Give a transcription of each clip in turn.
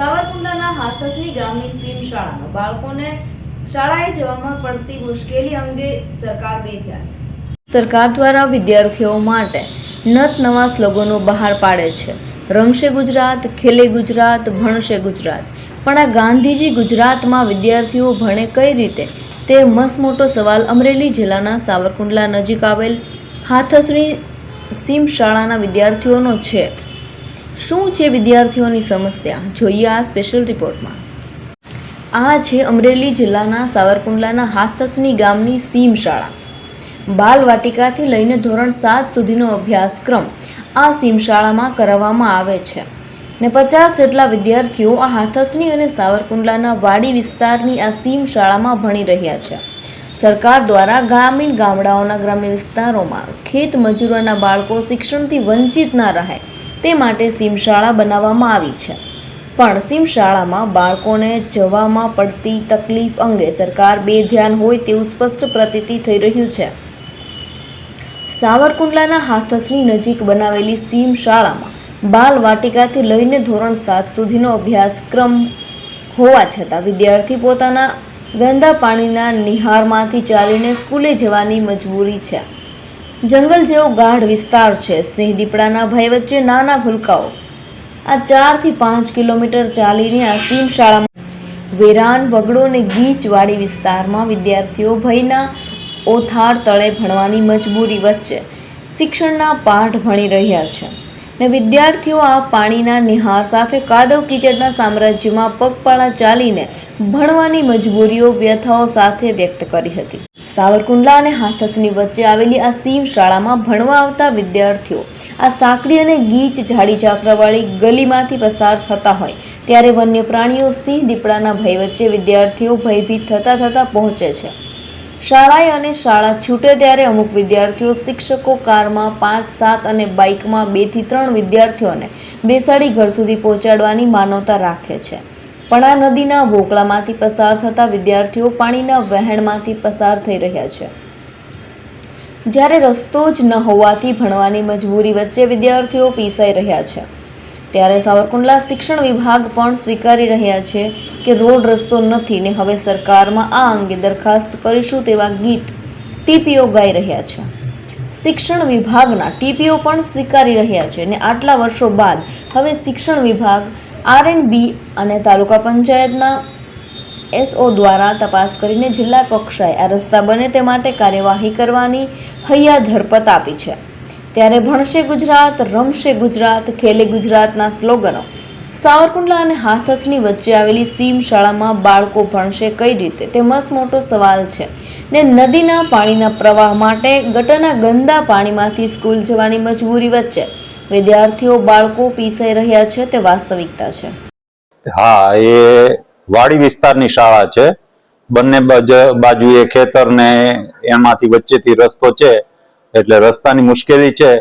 સાવરકુંડલાના હાથસની ગામની સીમ શાળામાં બાળકોને શાળાએ જવામાં પડતી મુશ્કેલી અંગે સરકાર બે સરકાર દ્વારા વિદ્યાર્થીઓ માટે નત નવા સ્લોગનો બહાર પાડે છે. રમશે ગુજરાત, ખેલે ગુજરાત, ભણશે ગુજરાત. પણ આ ગાંધીજી ગુજરાતમાં વિદ્યાર્થીઓ ભણે કઈ રીતે? તે મસમોટો સવાલ અમરેલી જિલ્લાના સાવરકુંડલા નજીક આવેલ હાથસણી સીમ શાળાના વિદ્યાર્થીઓનો છે. શું છે વિદ્યાર્થીઓની સમસ્યા? જોઈએ આ સ્પેશિયલ રિપોર્ટમાં આ છે અમરેલી જિલ્લાના સાવરકુંડલાના હાથસની ગામની સીમ શાળા. બાલ લઈને ધોરણ સાત સુધીનો અભ્યાસક્રમ આ સીમ શાળામાં કરાવવામાં આવે છે. ને પચાસ જેટલા વિદ્યાર્થીઓ આ હાથસની અને સાવરકુંડલાના વાડી વિસ્તારની આ સીમ શાળામાં ભણી રહ્યા છે. સરકાર દ્વારા ગ્રામીણ ગામડાઓના ગ્રામ્ય વિસ્તારોમાં ખેત મજૂરોના બાળકો શિક્ષણથી વંચિત ના રહે તે માટે સીમશાળા બનાવવામાં આવી છે. પણ સીમશાળામાં બાળકોને જવામાં પડતી તકલીફ અંગે સરકાર બે ધ્યાન હોય તેવું સ્પષ્ટ પ્રતીતિ થઈ રહ્યું છે. સાવરકુંડલાના હાથસની નજીક બનાવેલી સીમ શાળામાં બાલ વાટિકાથી લઈને ધોરણ સાત સુધીનો અભ્યાસક્રમ હોવા છતાં વિદ્યાર્થી પોતાના ગંદા પાણીના નિહારમાંથી ચાલીને સ્કૂલે જવાની મજબૂરી છે. જંગલ જેવો ગાઢ વિસ્તાર છે. સિંહ દીપડાના ભય વચ્ચે નાના ભૂલકાઓ. આ ચારથી પાંચ કિલોમીટર ચાલીને આ સિંહ શાળામાં વેરાન વગડો અને ગીચવાડી વિસ્તારમાં વિદ્યાર્થીઓ ભયના ઓથાર તળે ભણવાની મજબૂરી વચ્ચે શિક્ષણના પાઠ ભણી રહ્યા છે. ને વિદ્યાર્થીઓ આ પાણીના નિહાર સાથે કાદવ કીચડના સામ્રાજ્યમાં પગપાળા ચાલીને ભણવાની મજબૂરીઓ વ્યથાઓ સાથે વ્યક્ત કરી હતી. સાવરકુંડલા અને હાથસની વચ્ચે આવેલી આ સીમ શાળામાં ભણવા આવતા વિદ્યાર્થીઓ આ સાંકડી અને ગીચ ઝાડી ઝાકરાવાળી ગલીમાંથી પસાર થતા હોય, ત્યારે વન્ય પ્રાણીઓ સિંહ દીપડાના ભય વચ્ચે વિદ્યાર્થીઓ ભયભીત થતા થતા પહોંચે છે. શાળાએ અને શાળા છૂટે ત્યારે અમુક વિદ્યાર્થીઓ શિક્ષકો કારમાં પાંચ, સાત અને બાઇકમાં બેથી ત્રણ વિદ્યાર્થીઓને બેસાડી ઘર સુધી પહોંચાડવાની માનવતા રાખે છે. પણ આ નદીના વોકળામાંથી પસાર થતા વિદ્યાર્થીઓ પાણીના વહેણમાંથી પસાર થઈ રહ્યા છે. જ્યારે રસ્તો જ ન હોવાથી ભણવાની મજબૂરી વચ્ચે વિદ્યાર્થીઓ પીસાઈ રહ્યા છે. ત્યારે સાવરકુંડલા શિક્ષણ વિભાગ પણ સ્વીકારી રહ્યા છે કે રોડ રસ્તો નથી ને હવે સરકારમાં આ અંગે દરખાસ્ત કરીશું તેવા ગીત ટીપીઓ ગાઈ રહ્યા છે. શિક્ષણ વિભાગના ટીપીઓ પણ સ્વીકારી રહ્યા છે ને આટલા વર્ષો બાદ હવે શિક્ષણ વિભાગ આર એન્ડ બી અને તાલુકા પંચાયતના એસઓ દ્વારા તપાસ કરીને જિલ્લા કક્ષાએ આ રસ્તા બને તે માટે કાર્યવાહી કરવાની હૈયા ધરપત આપી છે. ત્યારે ભણશે ગુજરાત, રમશે ગુજરાત, ખેલે ગુજરાતના સ્લોગનો. સાવરકુંડલા અને હાથસની વચ્ચે આવેલી સીમ શાળામાં બાળકો ભણશે કઈ રીતે? તે મસ્ત મોટો સવાલ છે. ને નદીના પાણીના પ્રવાહ માટે ગટરના ગંદા પાણીમાંથી સ્કૂલ જવાની મજબૂરી વચ્ચે વિદ્યાર્થીઓ બાળકો પીસાઈ રહ્યા છે તે વાસ્તવિકતા છે. હા, એ વાડી વિસ્તારની શાળા છે. બંને બાજુ, બાજુએ ખેતર ને એમાંથી વચ્ચેથી રસ્તો છે. એટલે રસ્તાની મુશ્કેલી છે.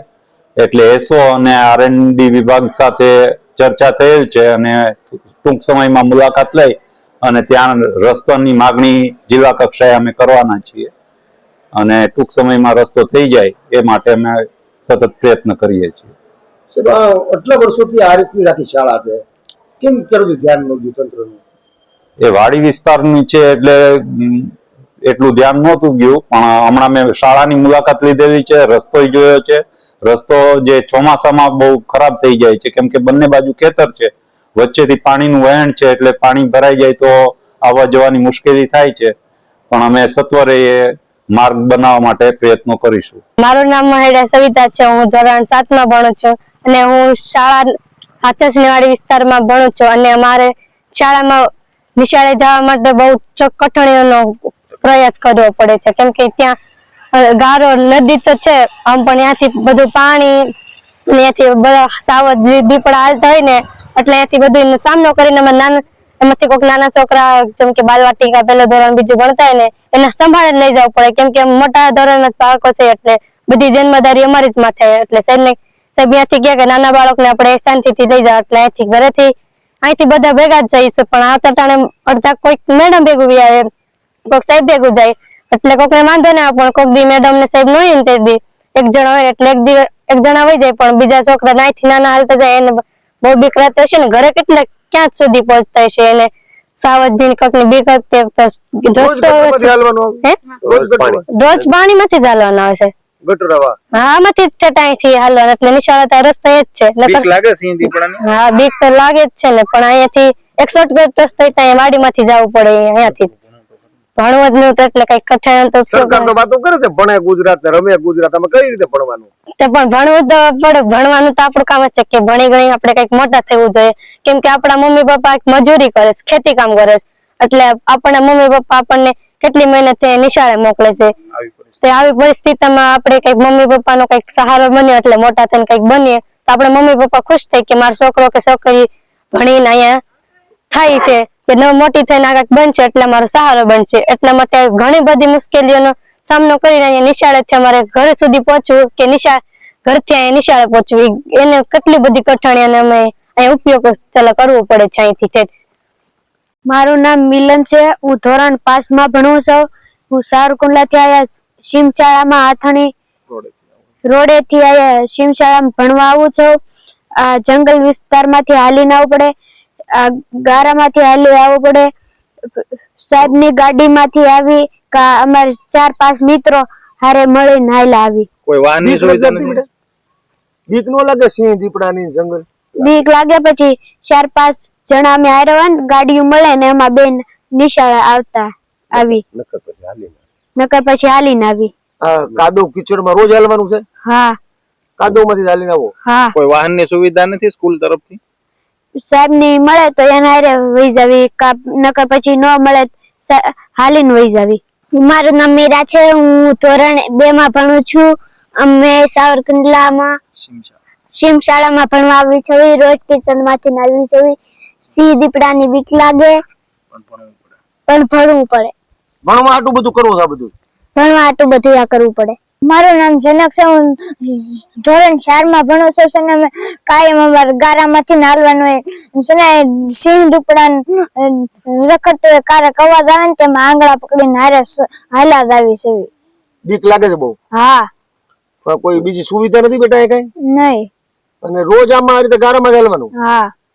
એટલે એસો અને આરએનડી વિભાગ સાથે ચર્ચા થયેલ છે અને ટૂંક સમયમાં મુલાકાત લઈ અને ત્યાં રસ્તાની માગણી જિલ્લા કક્ષાએ અમે કરવાના છીએ. અને ટૂંક સમયમાં રસ્તો થઈ જાય એ માટે અમે સતત પ્રયત્ન કરીએ છીએ. આટલા વર્ષોથી આ રીતની આખી શાળા છે. કેમ કરવું ધ્યાન નહોતું તંત્રનું એ વાડી વિસ્તારની છે એટલે એટલું ધ્યાન નહોતું ગયું પણ હમણાં મેં શાળાની મુલાકાત લીધેલી છે રસ્તો જોયો છે. રસ્તો જે ચોમાસામાં બહુ ખરાબ થઈ જાય છે કેમ કે બંને બાજુ ખેતર છે. વચ્ચેથી પાણીનું વહેણ છે એટલે પાણી ભરાઈ જાય તો આવવા જવાની મુશ્કેલી થાય છે. પણ અમે સત્વરે એ માર્ગ બનાવવા માટે પ્રયત્નો કરીશું. મારું નામ મહેડા સવિતા છે હું ધોરણ સાતમાં ભણું છું. અને હું શાળા હાથસણીવાડી વિસ્તારમાં ભણું છું અને અમારે શાળામાં નિશાળે જવા માટે બહુ કઠણાઈઓનો પ્રયાસ કરવો પડે છે. કેમ કે ત્યાં ગારો નદી તો છે, આમ પણ ત્યાંથી બધું પાણી, ત્યાંથી બધા સાવધ જે દીપડા હાલતા હોય ને, એટલે ત્યાંથી બધું સામનો કરીને અમે નાના, એમાંથી કોઈક નાના છોકરા, જેમ કે બાલવાટિકા પહેલો ધોરણ બીજું ભણતા હોય ને, એને સંભાળે લઈ જવું પડે. કેમ કે મોટા ધોરણના બાળકો છે, એટલે બધી જન્મદારી અમારી જ માથે, એટલે સાહેબને સાહેબ ત્યાંથી કહે કે નાના બાળકને આપણે શાંતિથી લઈ જાવ એટલે અહીંથી ઘરેથી અહીંથી બધા ભેગા જ જઈશું. પણ આ ટાણે અડધા કોઈક મેડમ ભેગું બી આવે કોઈક સાહેબ ભેગું જાય. એટલે કોકને વાંધો ના પણ કોઈક દી મેડમ ને સાહેબ ન ને તે દી. એક જણા હોય એટલે એક દિવસ એક જણા હોય જાય પણ બીજા છોકરા નાઈથી નાના હાલતા જાય એને બહુ બીક રાત હશે ને? ઘરે કેટલા ક્યાં સુધી પહોંચતા હશે એને? સાવધાની કકની બીક વખતે રોજ પાણીમાંથી જ હાલવાનું આવે ગટર આવા હા આમાંથી જ ચટાઈથી હાલવાનું. એટલે નિશાળતા રસ્તો એ જ છે. બીક લાગે સિંહ દીપડાની હા બીક તો લાગે જ છે ને પણ અહીંયાથી એક શોર્ટકટ રસ્તો ત્યાં વાડીમાંથી જવું પડે અહીંયાથી. ભણવા જ નહોતું એટલે કઈ કઠણ તો સરકાર તો વાતો કરે છે ભણે ગુજરાત ને રમે ગુજરાત અમે કઈ રીતે ભણવાનું? તે પણ ભણવું તો પડે ભણવાનું તો આપણું કામ જ છે કે ભણી ગણી આપણે કંઈક મોટા થવું જોઈએ. કેમ કે આપણા મમ્મી પપ્પા મજૂરી કરે છે ખેતી કામ કરે છે. એટલે આપણા મમ્મી પપ્પા આપણને કેટલી મહેનત નિશાળે મોકલે છે. આવી પરિસ્થિતિમાં આપણે કંઈક મમ્મી પપ્પાનો કંઈક સહારો બન્યો એટલે મોટા થઈને કંઈક બનીએ, તો આપણે મમ્મી પપ્પા ખુશ થાય કે મારો છોકરો કે છોકરી ભણીને અહીંયા થાય છે કે ન મોટી થઈને આગળ બનશે એટલે મારો સહારો બનશે. એટલા માટે ઘણી બધી મુશ્કેલીઓનો સામનો કરીને અહીંયા નિશાળેથી અમારે ઘર સુધી પહોંચવું કે નિશાળ, ઘરથી અહીંયા નિશાળે પહોંચવું. એને કેટલી બધી કઠણાઈ અને અમે અહીંયા ઉપયોગ કરવો પડે છે અહીંથી. મારું નામ મિલન છે. હું ધોરણ પાંચમાં ભણું છું. હું સારકુંડલાથી આયા શિમ શાળામાં આથણી રોડે થી આયા શિમ શાળામાં ભણવા આવું છું. આ જંગલ વિસ્તારમાંથી હાલીને આવવું પડે. આ ગારામાંથી હાલી આવવું પડે. સાહેબની ગાડીમાંથી આવી કા અમારે ચાર પાંચ મિત્રો હારે મળીને હાલ્યા આવી. કોઈ વાહનની બીક સુવિધા નથી બીક નો લાગે સિંહ દીપડાની જંગલ? બીક લાગે પછી ચાર પાંચ જણા અમે હારે ને ગાડીઓ મળે ને એમાં બેન નિશાળે આવતા. આવી. નકર પછી હાલી નકર પછી હાલીને આવી. કાદવ કિચડમાં રોજ હાલવાનું છે? હા. કાદવમાંથી હાલીને આવો? હા. કોઈ વાહનની સુવિધા નથી સ્કૂલ તરફથી? સાહેબની મળે તો એના હારે વહી જાવી. નકર પછી ન મળે સા- હાલીને વહી જાવી. મારું નામ મીરા છે. હું ધોરણ બે માં ભણું છું. અમે સાવરકુંડલામાં માં શિમ શાળામાં ભણવા આવી છે રોજ કિચનમાંથી નાલવી છું દીપડા દીપડાની બીક લાગે. પણ ભણવું પડે. ભણવું આટલું બધું કરવું છે આ બધું? ભણવા આટલું બધું આ કરવું પડે. મારું નામ જનક છે હું ધોરણ ચારમાં ભણું છું છે ને અમે કાયમ અમારે ગારામાંથી નાલવાનું છે સિંહ દુપડા રખડતો હોય કારક અવાજ આવે ને તેમાં આંગળા પકડીને હારે હાલા જ આવી છે બીક લાગે છે બહુ? હા. કોઈ બીજી સુવિધા નથી બેટા એ કઈ? નહીં. અને રોજ આમાં આ રીતે ગારામાં જ હાલવાનું? હા.